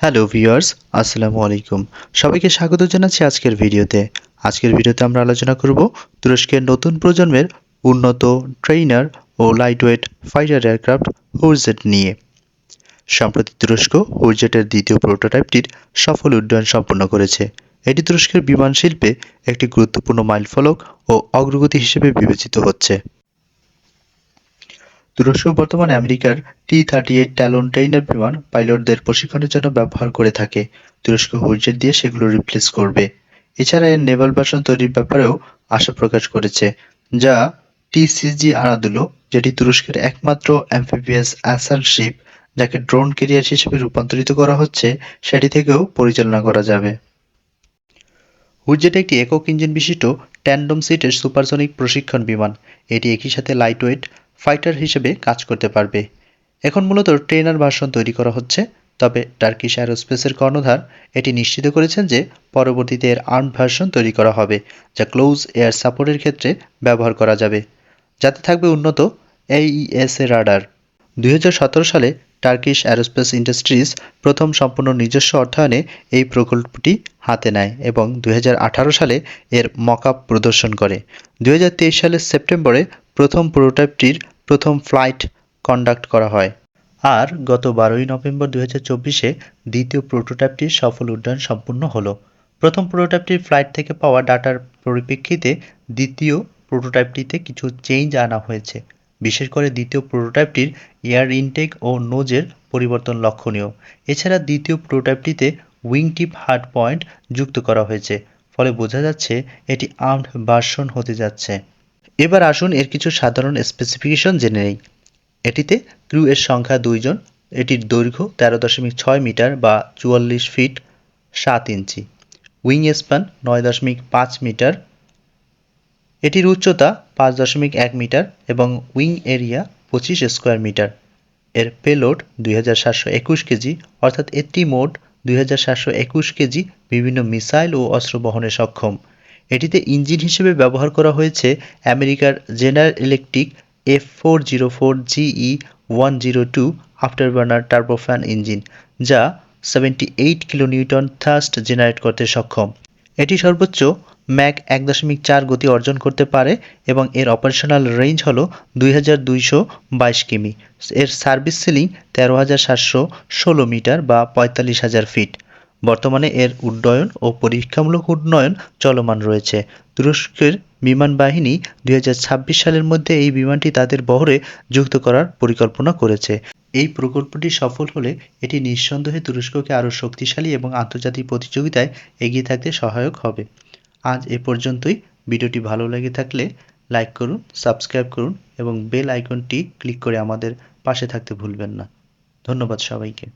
Hello viewers আসসালামু আলাইকুম। সবাইকে স্বাগত জানাচ্ছি আজকের ভিডিওতে। আজকের ভিডিওতে আমরা আলোচনা করব তুরস্কের নতুন প্রজন্মের উন্নত ট্রেইনার ও লাইটওয়েট ফাইটার এয়ারক্রাফট হুরজেট নিয়ে। সম্প্রতি তুরস্ক হুরজেটের দ্বিতীয় প্রোটোটাইপটির সফল উড্ডয়ন সম্পন্ন করেছে। এটি তুরস্কের বিমান শিল্পে একটি গুরুত্বপূর্ণ মাইলফলক ও অগ্রগতি হিসেবে বিবেচিত হচ্ছে। তুরস্ক বর্তমানে আমেরিকার T thirty eight Talon trainer বিমান পাইলটদের প্রশিক্ষণের জন্য ব্যবহার করে থাকে। তুরস্ক হুইজেট দিয়ে সেগুলো রিপ্লেস করবে। এছাড়া এর নেভাল ভার্সন তৈরির ব্যাপারেও আশা প্রকাশ করেছে, যা টিসিজি আনাদুলো যেটি তুরস্কের একমাত্র অ্যাম্ফিবিয়াস অ্যাসার শিপ যাকে ড্রোন ক্যারিয়ার হিসেবে রূপান্তরিত করা হচ্ছে, সেটি থেকেও পরিচালনা করা যাবে। হুইজেট একটি একক ইঞ্জিন বিশিষ্ট ট্যান্ডম সিটের সুপারসনিক প্রশিক্ষণ বিমান। এটি একই সাথে লাইটওয়েট ফাইটার হিসেবে কাজ করতে পারবে। এখন মূলত ট্রেনার ভার্সন তৈরি করা হচ্ছে, তবে টার্কিশ অ্যারোস্পেসের কর্ণধার এটি নিশ্চিত করেছেন যে পরবর্তীতে এর আর্ম ভার্সন তৈরি করা হবে, যা ক্লোজ এয়ার সাপোর্টের ক্ষেত্রে ব্যবহার করা যাবে। যাতে থাকবে উন্নত এইএস এ রাডার। দুই হাজার সতেরো সালে টার্কিশ অ্যারোস্পেস ইন্ডাস্ট্রিজ প্রথম সম্পূর্ণ নিজস্ব অর্থায়নে এই প্রকল্পটি হাতে নেয় এবং দুই হাজার আঠারো সালে এর মকআপ প্রদর্শন করে। দুই হাজার তেইশ সালের সেপ্টেম্বরে প্রথম প্রোটোটাইপটির প্রথম ফ্লাইট কন্ডাক্ট করা হয়। আর গত বারোই নভেম্বর দু চব্বিশে দ্বিতীয় প্রোটোটাইপটির সফল উড্ডয়ন সম্পূর্ণ হলো। প্রথম প্রোটোটাইপটির ফ্লাইট থেকে পাওয়া ডাটার পরিপ্রেক্ষিতে দ্বিতীয় প্রোটোটাইপটিতে কিছু চেঞ্জ আনা হয়েছে। বিশেষ করে দ্বিতীয় প্রোটোটাইপটির এয়ার ইনটেক ও নোজের পরিবর্তন লক্ষণীয়। এছাড়া দ্বিতীয় প্রোটোটাইপটিতে উইং টিপ হার্ড পয়েন্ট যুক্ত করা হয়েছে। ফলে বোঝা যাচ্ছে এটি আর্মড ভার্সন হতে যাচ্ছে। এবার আসুন এর কিছু সাধারণ স্পেসিফিকেশন জেনে নেই। এটিতে ক্রু এর সংখ্যা দুইজন এটির দৈর্ঘ্য তেরো দশমিক ছয় মিটার বা চুয়াল্লিশ ফিট সাত ইঞ্চি উইং স্প্যান নয় দশমিক পাঁচ মিটার, এটির উচ্চতা পাঁচ দশমিক এক মিটার এবং উইং এরিয়া পঁচিশ স্কোয়ার মিটার এর পেলোড দুই হাজার সাতশো একুশ কেজি, অর্থাৎ এটি মোট দুই হাজার সাতশো একুশ কেজি বিভিন্ন মিসাইল ও অস্ত্র বহনে সক্ষম। এটিতে ইঞ্জিন হিসেবে ব্যবহার করা হয়েছে আমেরিকার General Electric F four zero four GE one zero two afterburner turbofan engine, যা seventy eight kilonewton thrust generate করতে সক্ষম। এটি সর্বোচ্চ ম্যাক এক দশমিক চার গতি অর্জন করতে পারে এবং এর অপারেশনাল রেঞ্জ হল দুই হাজার দুইশো বাইশ কিমি। এর সার্ভিস সিলিং তেরো হাজার সাতশো ষোলো মিটার বা পঁয়তাল্লিশ হাজার ফিট। বর্তমানে এর উড্ডয়ন ও পরীক্ষামূলক উন্নয়ন চলমান রয়েছে। তুরস্কের বিমান বাহিনী দুই হাজার ছাব্বিশ সালের মধ্যে এই বিমানটি তাদের বহরে যুক্ত করার পরিকল্পনা করেছে। এই প্রকল্পটি সফল হলে এটি নিঃসন্দেহে তুরস্ককে আরও শক্তিশালী এবং আন্তর্জাতিক প্রতিযোগিতায় এগিয়ে থাকতে সহায়ক হবে। আজ এ পর্যন্তই। ভিডিওটি ভালো লেগে থাকলে লাইক করুন, সাবস্ক্রাইব করুন এবং বেল আইকনটি ক্লিক করে আমাদের পাশে থাকতে ভুলবেন না। ধন্যবাদ সবাইকে।